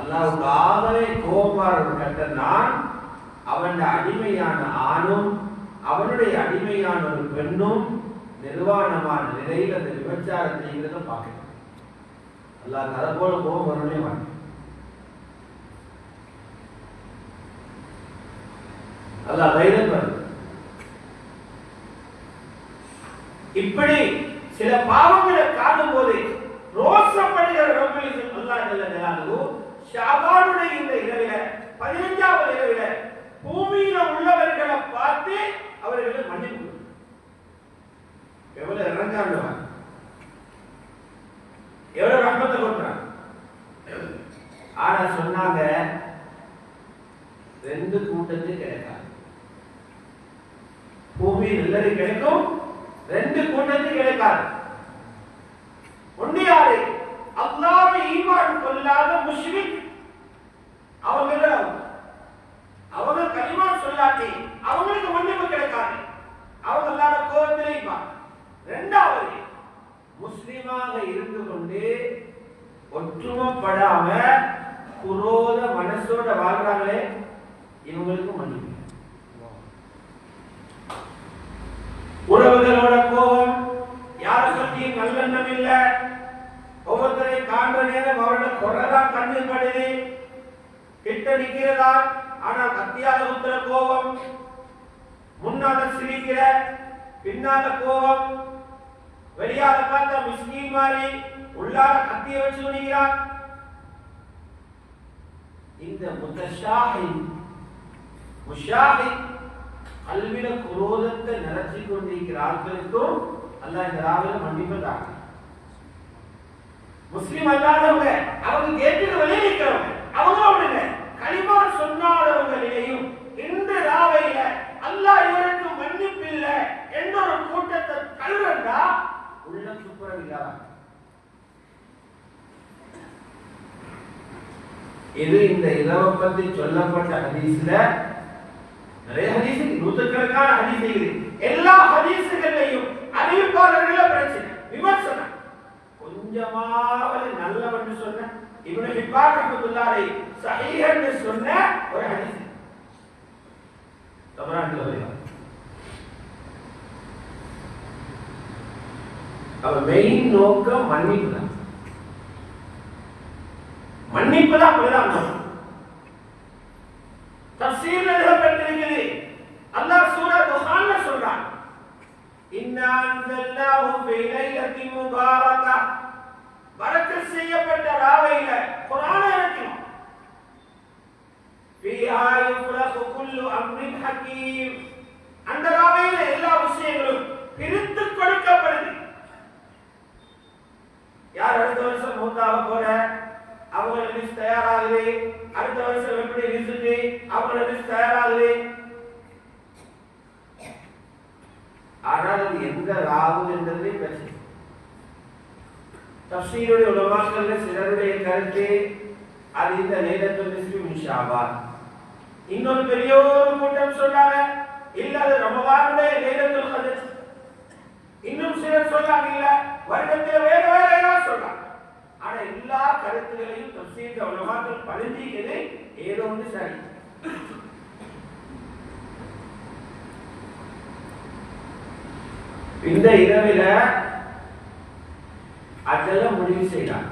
அல்லாவுக்கு ஆகவே கோபாரன் கட்ட நான் அவன் அடிமையான ஆணும் அவனுடைய அடிமையான ஒரு பெண்ணும் நிர்வாணமான நிலையில் அந்த விபச்சாரம் பார்க்கணும் பார்க்கிறேன் அல்லாஹ் அதை போல கோபம் வரணுமே வாங்க அல்லாஹ் தைரியம் வருது இப்படி சில பாவங்களை காணும் போது ரோசப்படுகிற ரப்பில் அல்லாஹ் ஜல்ல ஆனா சொன்னாங்க. ரெண்டு கூட்டத்துக்கு கிடைக்காது. பூமி நல்லது கிடைக்கும் ரெண்டு கூட்டத்துக்கு கிடைக்காது. ஒண்ணு யாரு அல்லாஹ்வை ஈமான் கொள்ளாத முஷ்ரிக் அவங்க அவங்க கனிமா சொல்லாட்டி அவங்களுக்கு மன்னிப்பு கிடைக்காது. அவங்க இல்லாத கோபத்திலே ரெண்டாவது முஸ்லீமாக இருந்து கொண்டு ஒற்றுமைப்படாம குரோத மனசோட வாழ்றாங்களே இவங்களுக்கு மன்னிப்பு. உறவுகளோட கோபம் யார பற்றியும் நல்லெண்ணம் இல்ல. ஒவ்வொருத்தரை காண்ற நேரம் அவரோட குரதான் கண்ணில் படுது. கிட்ட நிக்கிறதா ஆனா கத்தியால உத்தர கோபம். முன்னால சிரிக்கிற பின்னால கோபம். வெளியால பார்த்தா மிஸ்கின் மாதிரி உள்ளால கத்திய வச்சு துணிகிறான். இந்த முத்தஷாஹி முஷாஹி கல்வில குரோதத்தை நிரச்சி கொண்டிருக்கிற ஆட்களுக்கும் அல்ல இந்த ராவில மன்னிப்பு தாங்க. முஸ்லிம் அல்லாதவங்க அவங்க கேட்டுக்கு இது இந்த இரவை பத்தி சொல்லப்பட்ட ஹதீஸ்ல நிறைய ஹதீஸ் நூற்றுக்கணக்கான ஹதீஸ் எல்லா ஹதீஸுகளையும் அறிவிப்பாளர்கள பிரச்சனை. விமர்சனம். கொஞ்சமாவது நல்லவன் சொன்ன இவனு ஹிப்பார் ரஹ்மத்துல்லாஹி சஹீஹன்னு சொன்ன ஒரு ஹதீஸ். தமிழ்நாட்டில் வருகிறார் அவர் மெயின் நோக்கம் மன்னிப்பு இன்னா அன்சல்னாஹு ஃபீ லைலத்தின் முபாரகா. பரக்கத் செய்யப்பட்ட ராவையில குர்ஆனை இறக்கினோம் ஃபீஹா யுஃப்ரகு குல்லு அம்ரின் ஹகீம் அந்த ராவையில எல்லா விஷயங்களும் பிரித்து கொடுக்கப்படுது. யார் அடுத்த வருஷம் மூத்தாக போற? அவங்க லிஸ்ட் தயாராகுது. அடுத்த வருஷம் எப்படி ரிசுக்கு அவங்க லிஸ்ட் தயாராகுது. ஆனால் அது எந்த ராகு என்றதே பிரச்சனை. தப்சீருடைய உலமாக்கல்ல சிலருடைய கருத்து அது இந்த நேரத்தில் நிஸ்பி இன்னொரு பெரிய ஒரு கூட்டம் சொன்னாங்க இல்ல அது ரமலானுடைய நேரத்தில் கதர் இன்னும் சிலர் சொன்னாங்க இல்ல வருடத்தில் வேற வேற ஏதாவது சொல்றாங்க ஆனா எல்லா கருத்துகளையும் தப்சீர் உலமாக்கள் பழிஞ்சிக்கிறது ஏதோ ஒன்று சரி. இந்த இரவில அதெல்லாம் முடிவு செய்யலாம்